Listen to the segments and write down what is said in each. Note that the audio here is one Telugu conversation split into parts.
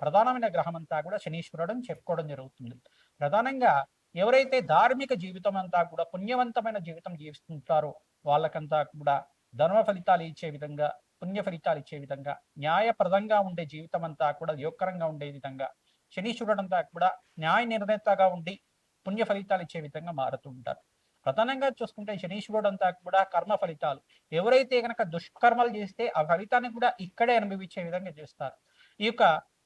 ప్రధానమైన గ్రహం అంతా కూడా శనీశ్వరుడు అని చెప్పుకోవడం జరుగుతుంది. ప్రధానంగా ఎవరైతే ధార్మిక జీవితం అంతా కూడా పుణ్యవంతమైన జీవితం జీవిస్తుంటారో వాళ్ళకంతా కూడా ధర్మ ఫలితాలు ఇచ్చే విధంగా పుణ్య ఫలితాలు ఇచ్చే విధంగా న్యాయప్రదంగా ఉండే జీవితం అంతా కూడా యోగకరంగా ఉండే విధంగా శనీశ్వరుడు అంతా కూడా న్యాయ నిర్ణేతగా ఉండి పుణ్య ఫలితాలు ఇచ్చే విధంగా మారుతూ ఉంటారు. ప్రధానంగా చూసుకుంటే శనీశ్వరుడు అంతా కూడా కర్మ ఫలితాలు. ఎవరైతే గనక దుష్కర్మలు చేస్తే ఆ ఫలితాన్ని కూడా ఇక్కడే అనుభవించే విధంగా చేస్తారు. ఈ యొక్క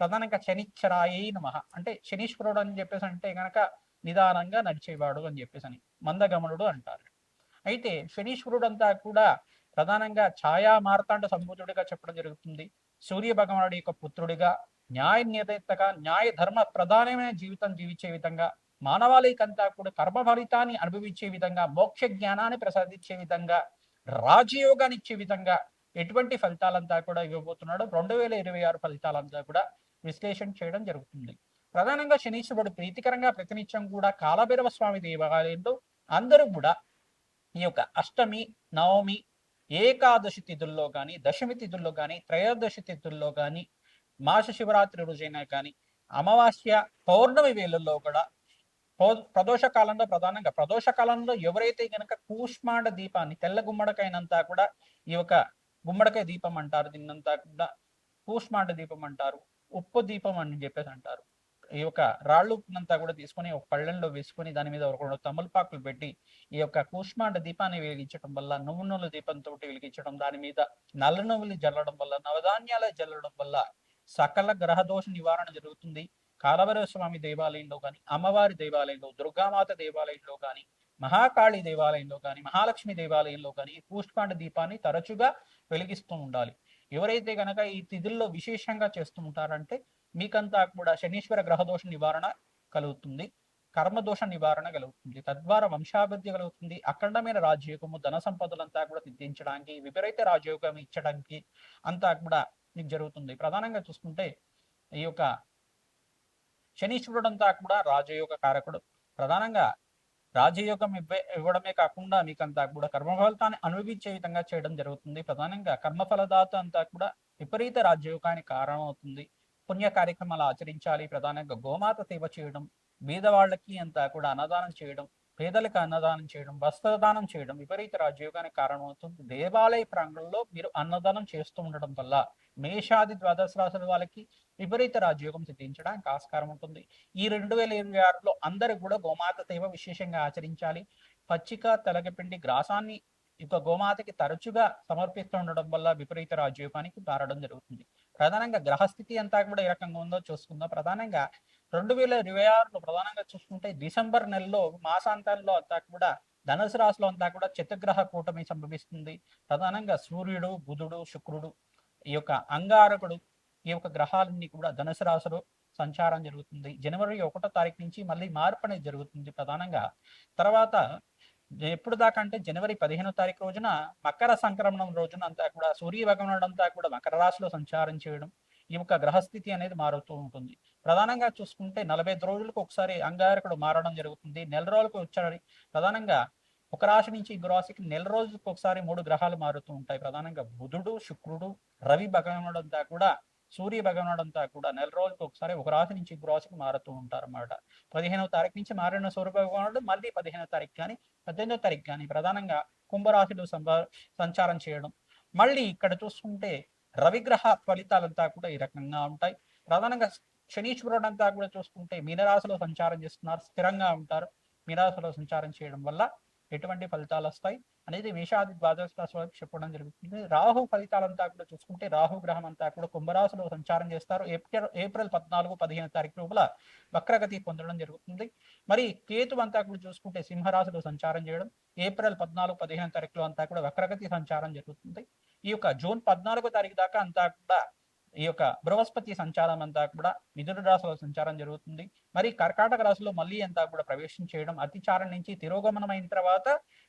ప్రధానంగా శనిచ్చరాయి నమ. అంటే శనీశ్వరుడు అని చెప్పేసి అంటే గనక నిదానంగా నడిచేవాడు అని చెప్పేసి అని మందగమనుడు అంటారు. అయితే శనీశ్వరుడు అంతా కూడా ప్రధానంగా ఛాయా మార్తాండ సంబూతుడిగా చెప్పడం జరుగుతుంది. సూర్య భగవానుడి యొక్క పుత్రుడిగా న్యాయ నిర్ణేతగా న్యాయ ధర్మ ప్రధానమైన జీవితం జీవించే విధంగా మానవాళికంతా కూడా కర్మ ఫలితాన్ని అనుభవించే విధంగా మోక్ష జ్ఞానాన్ని ప్రసాదించే విధంగా రాజయోగాన్ని ఇచ్చే విధంగా ఎటువంటి ఫలితాలంతా కూడా ఇవ్వబోతున్నాడు. రెండు వేల ఇరవై ఆరు ఫలితాలంతా కూడా విశ్లేషణ చేయడం జరుగుతుంది. ప్రధానంగా శనీశ్వరుడు ప్రీతికరంగా ప్రతినిత్యం కూడా కాలభైరవ స్వామి దేవాలయంలో అందరూ కూడా ఈ యొక్క అష్టమి నవమి ఏకాదశి తిథుల్లో కానీ దశమి తిథుల్లో కానీ త్రయోదశి తిథుల్లో కానీ మాస శివరాత్రి రోజైనా కానీ అమావాస్య పౌర్ణమి వేళల్లో కూడా పౌ- ప్రదోష కాలంలో ప్రధానంగా ప్రదోష కాలంలో ఎవరైతే గనక కూష్మాండ దీపాన్ని తెల్ల గుమ్మడికైనంతా కూడా ఈ యొక్క గుమ్మడికాయ దీపం అంటారు దీన్నంతా కూడా కూష్మాండ దీపం అంటారు. ఉప్పు దీపం అని చెప్పేసి అంటారు. ఈ యొక్క రాళ్ళు ఉప్పునంతా కూడా తీసుకొని ఒక పళ్ళెంలో వేసుకొని దాని మీద ఒక రెండు తమలపాకులు పెట్టి ఈ యొక్క కూష్మాండ దీపాన్ని వెలిగించడం వల్ల నువ్వు నూనెల దీపంతో వెలిగించడం దాని మీద నల్ల నువ్వులు జల్లడం వల్ల నవధాన్యాలు జల్లడం వల్ల సకల గ్రహ దోష నివారణ జరుగుతుంది. కాలభైరవ స్వామి దేవాలయంలో కానీ అమ్మవారి దేవాలయంలో దుర్గామాత దేవాలయంలో కానీ మహాకాళి దేవాలయంలో కానీ మహాలక్ష్మి దేవాలయంలో కానీ కూష్మాండ దీపాన్ని తరచుగా వెలిగిస్తూ ఉండాలి. ఎవరైతే గనక ఈ తిథుల్లో విశేషంగా చేస్తూ ఉంటారంటే మీకంతా కూడా శనీశ్వర గ్రహదోష నివారణ కలుగుతుంది కర్మదోష నివారణ కలుగుతుంది తద్వారా వంశాభివృద్ధి కలుగుతుంది అఖండమైన రాజయోగము ధన సంపదలంతా కూడా సిద్ధించడానికి విపరీత రాజయోగం ఇచ్చడానికి అంతా కూడా మీకు జరుగుతుంది. ప్రధానంగా చూసుకుంటే ఈ యొక్క శనీశ్వరుడు అంతా కూడా రాజయోగ కారకుడు. ప్రధానంగా రాజయోగం ఇవ్వ ఇవ్వడమే కాకుండా మీకంతా కూడా కర్మఫలితాన్ని అనుభవించే విధంగా చేయడం జరుగుతుంది. ప్రధానంగా కర్మఫలదాత అంతా కూడా విపరీత రాజయోగానికి కారణం అవుతుంది పుణ్య కార్యక్రమాలు ఆచరించాలి. ప్రధానంగా గోమాత సేవ చేయడం బీదవాళ్ళకి అంతా కూడా అన్నదానం చేయడం పేదలకు అన్నదానం చేయడం వస్త్రదానం చేయడం విపరీత రాజయోగానికి కారణమవుతుంది. దేవాలయ ప్రాంగణంలో మీరు అన్నదానం చేస్తూ ఉండడం వల్ల మేషాది ద్వాదశ రాశుల వాళ్ళకి విపరీత రాజయోగం సిద్ధించడానికి ఆస్కారం ఉంటుంది. ఈ రెండు వేల ఇరవై ఆరులో అందరూ కూడా గోమాత సేవ విశేషంగా ఆచరించాలి. పచ్చిక తెలగపిండి గ్రాసాన్ని ఇక గోమాతకి తరచుగా సమర్పిస్తూ ఉండడం వల్ల విపరీత రాజయోగానికి మారడం జరుగుతుంది. ప్రధానంగా గ్రహస్థితి అంతా కూడా ఏ రకంగా ఉందో చూసుకుందాం. ప్రధానంగా రెండు వేల ఇరవై ఆరులో ప్రధానంగా చూసుకుంటే డిసెంబర్ నెలలో మాసాంతంలో అంతా కూడా ధనుసు రాశిలో అంతా కూడా చిత్రగ్రహ కూటమి సంభవిస్తుంది. ప్రధానంగా సూర్యుడు బుధుడు శుక్రుడు ఈ యొక్క అంగారకుడు ఈ యొక్క గ్రహాలన్నీ కూడా ధనుసు రాశిలో సంచారం జరుగుతుంది. జనవరి ఒకటో తారీఖు నుంచి మళ్ళీ మార్పు అనేది జరుగుతుంది ప్రధానంగా. తర్వాత ఎప్పుడు దాకా అంటే జనవరి పదిహేనో తారీఖు రోజున మకర సంక్రమణం రోజున అంతా కూడా సూర్య భగవానుడు అంతా కూడా మకర రాశిలో సంచారం చేయడం ఈ యొక్క గ్రహస్థితి అనేది మారుతూ ఉంటుంది. ప్రధానంగా చూసుకుంటే నలభై ఐదు రోజులకు ఒకసారి అంగారకుడు మారడం జరుగుతుంది. నెల రోజులకు వచ్చారు ప్రధానంగా ఒక రాశి నుంచి ఇంకో రాశికి నెల రోజులకు ఒకసారి మూడు గ్రహాలు మారుతూ ఉంటాయి. ప్రధానంగా బుధుడు శుక్రుడు రవి భగవనుడంతా కూడా సూర్య భగవనుడంతా కూడా నెల రోజులకు ఒకసారి ఒక రాశి నుంచి ఇంకో రాశికి మారుతూ ఉంటారు అన్నమాట పదిహేనవ తారీఖు నుంచి మారిన సూర్య భగవానుడు మళ్ళీ పదిహేనవ తారీఖు కానీ పద్దెనిమిదవ తారీఖు కానీ ప్రధానంగా కుంభరాశిలో సంచారం చేయడం. మళ్ళీ ఇక్కడ చూసుకుంటే రవిగ్రహ ఫలితాలంతా కూడా ఈ రకంగా ఉంటాయి. ప్రధానంగా శనీశ్వరుడు అంతా కూడా చూసుకుంటే మీనరాశిలో సంచారం చేస్తున్నారు. స్థిరంగా ఉంటారు. మీనరాశిలో సంచారం చేయడం వల్ల ఎటువంటి ఫలితాలు వస్తాయి? అనేది మేషాది ద్వాదశ రాశి చెప్పడం జరుగుతుంది. రాహు ఫలితాలంతా కూడా చూసుకుంటే రాహు గ్రహం అంతా కూడా కుంభరాశిలో సంచారం చేస్తారు. ఏప్రిల్ ఏప్రిల్ పద్నాలుగు పదిహేను తారీఖు లోపల వక్రగతి పొందడం జరుగుతుంది. మరి కేతు అంతా కూడా చూసుకుంటే సింహరాశిలో సంచారం చేయడం ఏప్రిల్ పద్నాలుగు పదిహేను తారీఖులో అంతా కూడా వక్రగతి సంచారం జరుగుతుంది. ఈ యొక్క జూన్ పద్నాలుగో తారీఖు దాకా అంతా కూడా ఈ యొక్క బృహస్పతి సంచారం అంతా కూడా మిథున రాశిలో సంచారం జరుగుతుంది. మరి కర్కాటక రాశిలో మళ్ళీ అంతా కూడా ప్రవేశం చేయడం అతిచారం నుంచి తిరోగమనమైన తర్వాత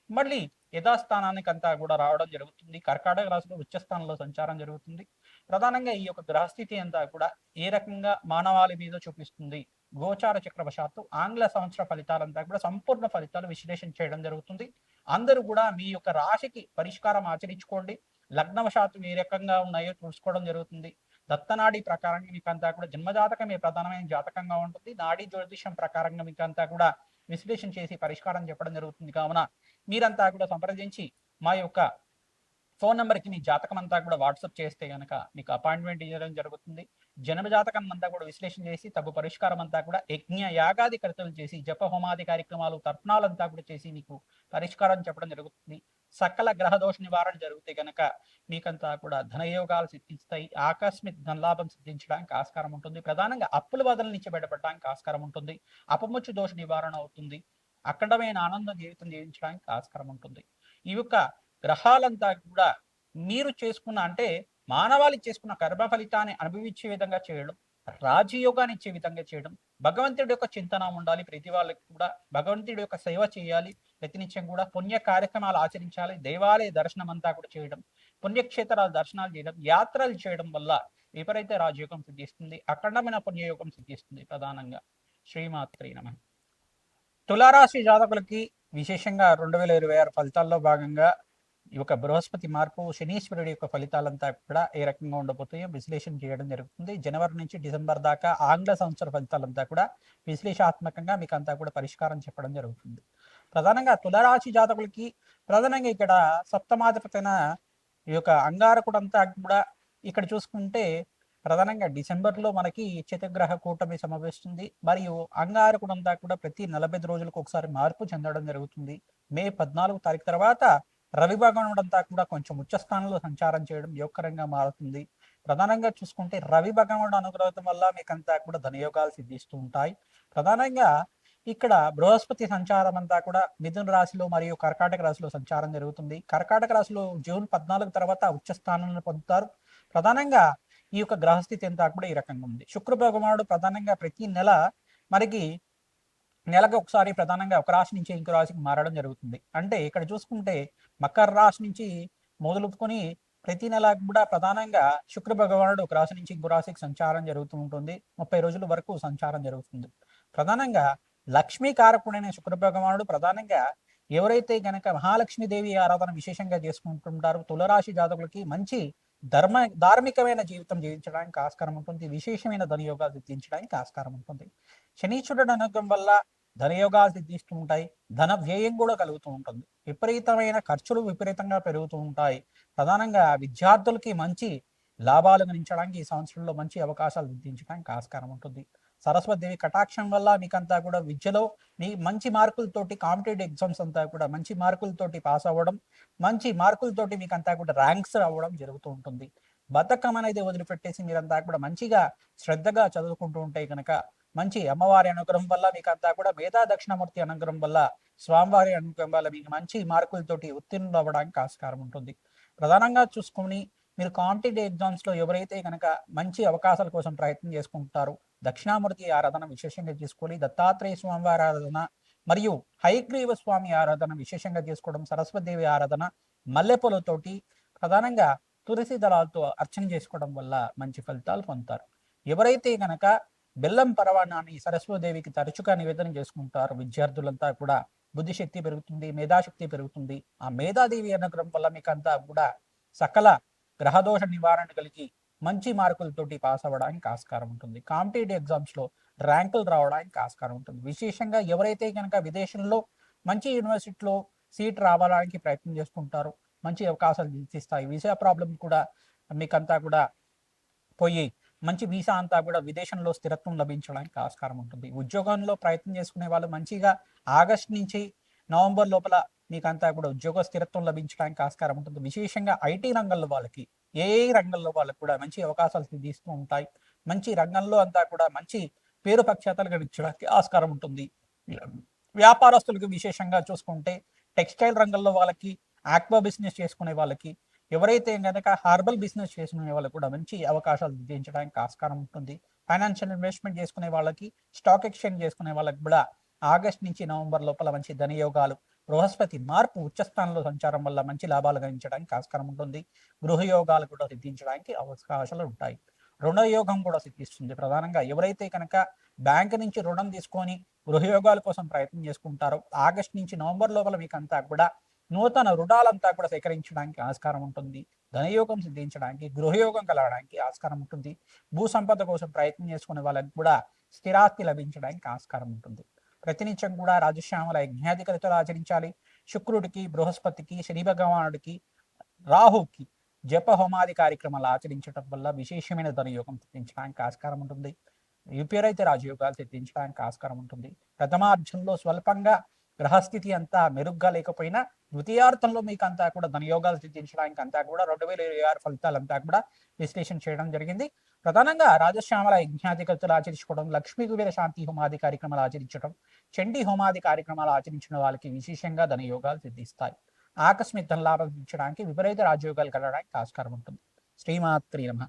మళ్ళీ యథాస్థానానికి అంతా కూడా రావడం జరుగుతుంది. కర్కాటక రాశిలో ఉచ్చస్థానంలో సంచారం జరుగుతుంది. ప్రధానంగా ఈ యొక్క గ్రహస్థితి అంతా కూడా ఏ రకంగా మానవాళి మీద చూపిస్తుంది? గోచార చక్రవశాత్తు ఆంగ్ల సంవత్సర ఫలితాలంతా కూడా సంపూర్ణ ఫలితాలు విశ్లేషణ చేయడం జరుగుతుంది. అందరూ కూడా మీ యొక్క రాశికి పరిష్కారం ఆచరించుకోండి. లగ్నవశాత్తు ఏ రకంగా ఉన్నాయో చూసుకోవడం జరుగుతుంది. దత్తనాడి ప్రకారంగా మీకు అంతా కూడా జన్మజాతకమే ప్రధానమైన జాతకంగా ఉంటుంది. నాడీ జ్యోతిషం ప్రకారంగా మీకు అంతా కూడా విశ్లేషణ చేసి పరిష్కారం చెప్పడం జరుగుతుంది. కావున మీరంతా కూడా సంప్రదించి మా యొక్క ఫోన్ నెంబర్కి మీ జాతకం అంతా కూడా వాట్సాప్ చేస్తే కనుక మీకు అపాయింట్మెంట్ ఇవ్వడం జరుగుతుంది. జన్మ జాతకం అంతా కూడా విశ్లేషణ చేసి తగు పరిష్కారం అంతా కూడా యజ్ఞ యాగాది కర్తలు చేసి జప హోమాది కార్యక్రమాలు తర్పణాలంతా కూడా చేసి మీకు పరిష్కారం చెప్పడం జరుగుతుంది. సకల గ్రహ దోష నివారణ జరిగితే గనక మీకంతా కూడా ధనయోగాలు సిద్ధిస్తాయి. ఆకస్మిక ధనలాభం సిద్ధించడానికి ఆస్కారం ఉంటుంది. ప్రధానంగా అప్పుల వదల నుంచి బయటపడడానికి ఆస్కారం ఉంటుంది. అపముచ్చు దోష నివారణ అవుతుంది. అఖండమైన ఆనంద జీవితం జీవించడానికి ఆస్కారం ఉంటుంది. ఈ యొక్క గ్రహాలంతా కూడా మీరు చేసుకున్న అంటే మానవాళి చేసుకున్న కర్మ ఫలితాన్ని అనుభవించే విధంగా చేయడం రాజయోగాన్ని ఇచ్చే విధంగా చేయడం భగవంతుడి యొక్క చింతన ఉండాలి. ప్రతి వాళ్ళకి కూడా భగవంతుడి యొక్క సేవ చేయాలి. ప్రతినిత్యం కూడా పుణ్య కార్యక్రమాలు ఆచరించాలి. దేవాలయ దర్శనం అంతా కూడా చేయడం పుణ్యక్షేత్రాలు దర్శనాలు చేయడం యాత్రలు చేయడం వల్ల విపరీత రాజయోగం సిద్ధిస్తుంది. అఖండమైన పుణ్యయోగం సిద్ధిస్తుంది ప్రధానంగా. శ్రీమాత్రి నమ. తులారాశి జాతకులకి విశేషంగా రెండు వేల ఇరవై ఆరు ఫలితాల్లో భాగంగా ఈ యొక్క బృహస్పతి మార్పు శనీశ్వరుడి యొక్క ఫలితాలంతా కూడా ఏ రకంగా ఉండబోతాయో విశ్లేషణ చేయడం జరుగుతుంది. జనవరి నుంచి డిసెంబర్ దాకా ఆంగ్ల సంవత్సర ఫలితాలంతా కూడా విశ్లేషాత్మకంగా మీకు అంతా కూడా పరిష్కారం చెప్పడం జరుగుతుంది. ప్రధానంగా తులరాశి జాతకులకి ప్రధానంగా ఇక్కడ సప్తమాధిపతైన ఈ యొక్క అంగారకుడంతా కూడా ఇక్కడ చూసుకుంటే ప్రధానంగా డిసెంబర్లో మనకి చతుగ్రహ కూటమి సమావేస్తుంది మరియు అంగారకుడంతా కూడా ప్రతి నలభై రోజులకు ఒకసారి మార్పు చెందడం జరుగుతుంది. మే పద్నాలుగు తారీఖు తర్వాత రవి అంతా కూడా కొంచెం ఉచ్చస్థానంలో సంచారం చేయడం యోగకరంగా మారుతుంది. ప్రధానంగా చూసుకుంటే రవి భగవానుడు అనుగ్రహం వల్ల మీకు అంతా కూడా ధనయోగాలు సిద్ధిస్తూ ఉంటాయి. ప్రధానంగా ఇక్కడ బృహస్పతి సంచారం అంతా కూడా మిథున రాశిలో మరియు కర్కాటక రాశిలో సంచారం జరుగుతుంది. కర్కాటక రాశిలో జూన్ పద్నాలుగు తర్వాత ఉచ్చస్థానాన్ని పొందుతారు. ప్రధానంగా ఈ యొక్క గ్రహస్థితి అంతా కూడా ఈ రకంగా ఉంది. శుక్ర భగవానుడు ప్రధానంగా ప్రతి నెల మనకి నెలకు ఒకసారి ప్రధానంగా ఒక రాశి నుంచి ఇంకో రాశికి మారడం జరుగుతుంది. అంటే ఇక్కడ చూసుకుంటే మకర రాశి నుంచి మొదలుపుకొని ప్రతి నెల కూడా ప్రధానంగా శుక్ర భగవానుడు ఒక రాశి నుంచి ఇంకో రాశికి సంచారం జరుగుతూ ఉంటుంది. ముప్పై రోజుల వరకు సంచారం జరుగుతుంది. ప్రధానంగా లక్ష్మీ కారకుడైన శుక్ర భగవానుడు ప్రధానంగా ఎవరైతే గనక మహాలక్ష్మీదేవి ఆరాధన విశేషంగా చేసుకుంటుంటారో తులరాశి జాతకులకి మంచి ధర్మ ధార్మికమైన జీవితం జీవించడానికి ఆస్కారం ఉంటుంది. విశేషమైన ధనయోగాలు సిద్ధించడానికి ఆస్కారం ఉంటుంది. శనీశ్వరుడు అనుగ్రహం వల్ల ధనయోగాలు సిద్ధిస్తూ ఉంటాయి ధన వ్యయం కూడా కలుగుతూ ఉంటుంది. విపరీతమైన ఖర్చులు విపరీతంగా పెరుగుతూ ఉంటాయి. ప్రధానంగా విద్యార్థులకి మంచి లాభాలు గణించడానికి ఈ సంవత్సరంలో మంచి అవకాశాలు సిద్ధించడానికి ఆస్కారం ఉంటుంది. సరస్వతి కటాక్షం వల్ల మీకంతా కూడా విద్యలో మీ మంచి మార్కులతోటి కాంపిటేటివ్ ఎగ్జామ్స్ అంతా కూడా మంచి మార్కులతోటి పాస్ అవ్వడం మంచి మార్కులతోటి మీకంతా కూడా ర్యాంక్స్ రావడం జరుగుతూ ఉంటుంది. బతకం అనేది వదిలిపెట్టేసి మీరంతా కూడా మంచిగా శ్రద్ధగా చదువుకుంటూ ఉంటే కనుక మంచి అమ్మవారి అనుగ్రహం వల్ల మీకు అంతా కూడా మేధా దక్షిణమూర్తి అనుగ్రహం వల్ల స్వామివారి అనుగ్రహం వల్ల మీకు మంచి మార్కులతోటి ఉత్తీర్ణులు అవ్వడానికి ఆస్కారం ఉంటుంది. ప్రధానంగా చూసుకొని మీరు కాంపిటేటివ్ ఎగ్జామ్స్లో ఎవరైతే కనుక మంచి అవకాశాల కోసం ప్రయత్నం చేసుకుంటారో దక్షిణామూర్తి ఆరాధన విశేషంగా చేసుకోవాలి. దత్తాత్రేయ స్వామివారి ఆరాధన మరియు హైగ్రీవ స్వామి ఆరాధన విశేషంగా చేసుకోవడం సరస్వతిదేవి ఆరాధన మల్లెపూలతోటి ప్రధానంగా తులసి దళాలతో అర్చన చేసుకోవడం వల్ల మంచి ఫలితాలు పొందుతారు. ఎవరైతే కనుక బెల్లం పరవాణాన్ని సరస్వతిదేవికి తరచుగా నివేదన చేసుకుంటారు. విద్యార్థులంతా కూడా బుద్ధిశక్తి పెరుగుతుంది మేధాశక్తి పెరుగుతుంది. ఆ మేధాదేవి అనుగ్రహం వల్ల మీకు అంతా కూడా సకల గ్రహదోష నివారణ కలిగి మంచి మార్కులతోటి పాస్ అవ్వడానికి ఆస్కారం ఉంటుంది. కాంపిటేటివ్ ఎగ్జామ్స్లో ర్యాంకులు రావడానికి ఆస్కారం ఉంటుంది. విశేషంగా ఎవరైతే కనుక విదేశంలో మంచి యూనివర్సిటీలో సీట్ రావడానికి ప్రయత్నం చేసుకుంటారో మంచి అవకాశాలు తీస్తాయి వీసా ప్రాబ్లం కూడా మీకంతా కూడా పోయి మంచి వీసా అంతా కూడా విదేశంలో స్థిరత్వం లభించడానికి ఆస్కారం ఉంటుంది. ఉద్యోగంలో ప్రయత్నం చేసుకునే వాళ్ళు మంచిగా ఆగస్ట్ నుంచి నవంబర్ లోపల మీకు అంతా కూడా ఉద్యోగ స్థిరత్వం లభించడానికి ఆస్కారం ఉంటుంది. విశేషంగా ఐటీ రంగంలో వాళ్ళకి ఏ రంగంలో వాళ్ళకి కూడా మంచి అవకాశాలు సిద్ధిస్తూ ఉంటాయి. మంచి రంగంలో అంతా కూడా మంచి పేరు ప్రఖ్యాతలు గడించడానికి ఆస్కారం ఉంటుంది. వ్యాపారస్తులకు విశేషంగా చూసుకుంటే టెక్స్టైల్ రంగంలో వాళ్ళకి ఆక్వా బిజినెస్ చేసుకునే వాళ్ళకి ఎవరైతే కనుక హార్బల్ బిజినెస్ చేసుకునే వాళ్ళకి కూడా మంచి అవకాశాలు దించడానికి ఆస్కారం ఉంటుంది. ఫైనాన్షియల్ ఇన్వెస్ట్మెంట్ చేసుకునే వాళ్ళకి స్టాక్ ఎక్స్చేంజ్ చేసుకునే వాళ్ళకి కూడా ఆగస్ట్ నుంచి నవంబర్ లోపల మంచి ధనయోగాలు బృహస్పతి మార్పు ఉచ్చస్థానంలో సంచారం వల్ల మంచి లాభాలు గణించడానికి ఆస్కారం ఉంటుంది. గృహయోగాలు కూడా సిద్ధించడానికి అవకాశాలు ఉంటాయి. రుణయోగం కూడా సిద్ధిస్తుంది. ప్రధానంగా ఎవరైతే కనుక బ్యాంక్ నుంచి రుణం తీసుకొని గృహయోగాల కోసం ప్రయత్నం చేసుకుంటారో ఆగస్ట్ నుంచి నవంబర్ లోపల మీకు అంతా కూడా నూతన రుణాలంతా కూడా సేకరించడానికి ఆస్కారం ఉంటుంది. ధనయోగం సిద్ధించడానికి గృహయోగం కలగడానికి ఆస్కారం ఉంటుంది. భూ సంపద కోసం ప్రయత్నం చేసుకునే వాళ్ళకి కూడా స్థిరాస్తి లభించడానికి ఆస్కారం ఉంటుంది. ప్రతినిత్యం కూడా రాజశ్యామల యజ్ఞాధికతలు ఆచరించాలి. శుక్రుడికి బృహస్పతికి శని భగవానుడికి రాహుకి జప హోమాది కార్యక్రమాలు ఆచరించడం వల్ల విశేషమైన ధనయోగం సిద్ధించడానికి ఆస్కారం ఉంటుంది. యూపీరైతే రాజయోగాలు సిద్ధించడానికి ఆస్కారం ఉంటుంది. ప్రథమార్జంలో స్వల్పంగా గ్రహస్థితి అంతా మెరుగ్గా లేకపోయినా ద్వితీయార్థంలో మీకు అంతా కూడా ధనయోగాలు సిద్ధించడానికి అంతా కూడా రెండు వేల ఇరవై ఆరు ఫలితాలంతా కూడా విశ్లేషణ చేయడం జరిగింది. ప్రధానంగా రాజశ్యామల యజ్ఞాధికతలు ఆచరించుకోవడం లక్ష్మీ కుబేర శాంతి హోమాది కార్యక్రమాలు ఆచరించడం చండీ హోమాది కార్యక్రమాలు ఆచరించిన వాళ్ళకి విశేషంగా ధనయోగాలు సిద్ధిస్తాయి. ఆకస్మిక లాభం ఇచ్చడానికి విపరీత రాజయోగాలు కలగడానికి ఆస్కారం ఉంటుంది. శ్రీమాత్రి నమ.